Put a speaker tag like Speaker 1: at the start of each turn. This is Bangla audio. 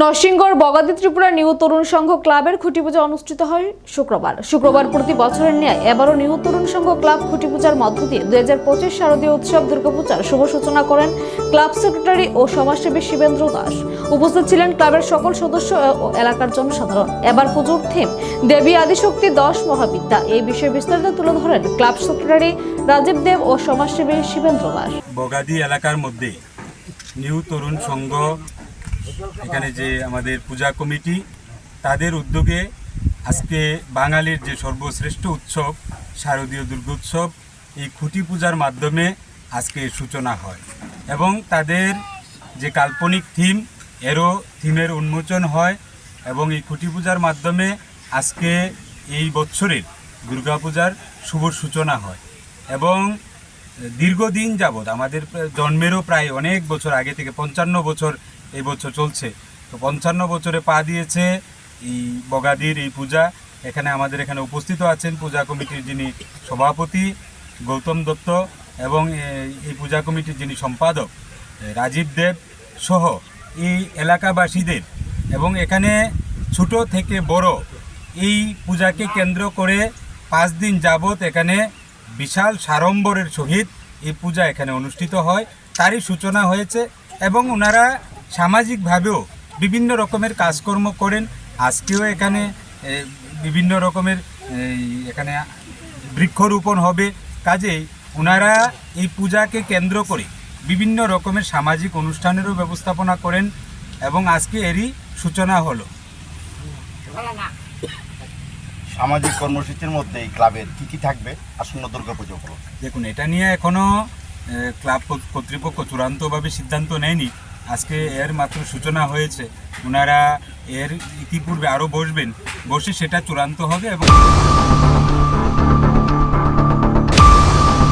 Speaker 1: নরসিংগড় বগাদি ত্রিপুরা নিউ তরুণ সংঘ ক্লাবের খুঁটি পূজা অনুষ্ঠিত হয় শুক্রবার। শুক্রবার প্রতি বছরের ন্যায় এবারও নিউ তরুণ সংঘ ক্লাব খুঁটি পূজার মধ্য দিয়ে দুই হাজার পঁচিশ শারদীয় উৎসব দুর্গাপূজার শুভ সূচনা করেন ক্লাব সেক্রেটারি ও সমাজসেবী শিবেন্দ্র দাস। উপস্থিত ছিলেন ক্লাবের সকল সদস্য ও এলাকার জনসাধারণ। এবার পুজোর থিম, দেবী আদিশক্তি দশ মহাবিদ্যা। এই বিষয়ে বিস্তারিত তুলে ধরেন ক্লাব সেক্রেটারি রাজীব দেব ও সমাজসেবী শিবেন্দ্র দাস।
Speaker 2: বগাদি এলাকার মধ্যে নিউ তরুণ সংঘ এখানে যে আমাদের পূজা কমিটি, তাদের উদ্যোগে আজকে বাঙালির যে সর্বশ্রেষ্ঠ উৎসব, শারদীয় দুর্গোৎসব, এই খুঁটি পূজার মাধ্যমে আজকে সূচনা হয় এবং তাদের যে কাল্পনিক থিম, এরও থিমের উন্মোচন হয় এবং এই খুঁটি পূজার মাধ্যমে আজকে এই বছরের দুর্গাপূজার শুভ সূচনা হয় এবং দীর্ঘদিন যাবৎ আমাদের জন্মেরও প্রায় অনেক বছর আগে থেকে পঞ্চান্ন বছর এই বছর চলছে। তো পঞ্চান্ন বছরে পা দিয়েছে এই বগাদির এই পূজা। এখানে আমাদের এখানে উপস্থিত আছেন পূজা কমিটির যিনি সভাপতি গৌতম দত্ত এবং এই পূজা কমিটির যিনি সম্পাদক রাজীব দেব সহ এই এলাকাবাসীদের। এবং এখানে ছোট থেকে বড় এই পূজাকে কেন্দ্র করে পাঁচ দিন যাবৎ এখানে বিশাল সাড়ম্বরের সহিত এই পূজা এখানে অনুষ্ঠিত হয়। তারই সূচনা হয়েছে এবং ওনারা সামাজিকভাবেও বিভিন্ন রকমের কাজকর্ম করেন। আজকেও এখানে বিভিন্ন রকমের এখানে বৃক্ষরোপণ হবে। কাজেই ওনারা এই পূজাকে কেন্দ্র করে বিভিন্ন রকমের সামাজিক অনুষ্ঠানেরও ব্যবস্থাপনা করেন এবং আজকে এরই সূচনা হলো।
Speaker 3: সামাজিক কর্মসূচির মধ্যে এই ক্লাবের কি কি থাকবে? আসন্ন দুর্গাপুজো উপলক্ষে।
Speaker 2: দেখুন এটা নিয়ে এখনও ক্লাব কর্তৃপক্ষ চূড়ান্তভাবে সিদ্ধান্ত নেয়নি। আজকে এর মাত্র সূচনা হয়েছে। ওনারা এর ইতিপূর্বে আরও বসবেন। বসে সেটা চূড়ান্ত হবে এবং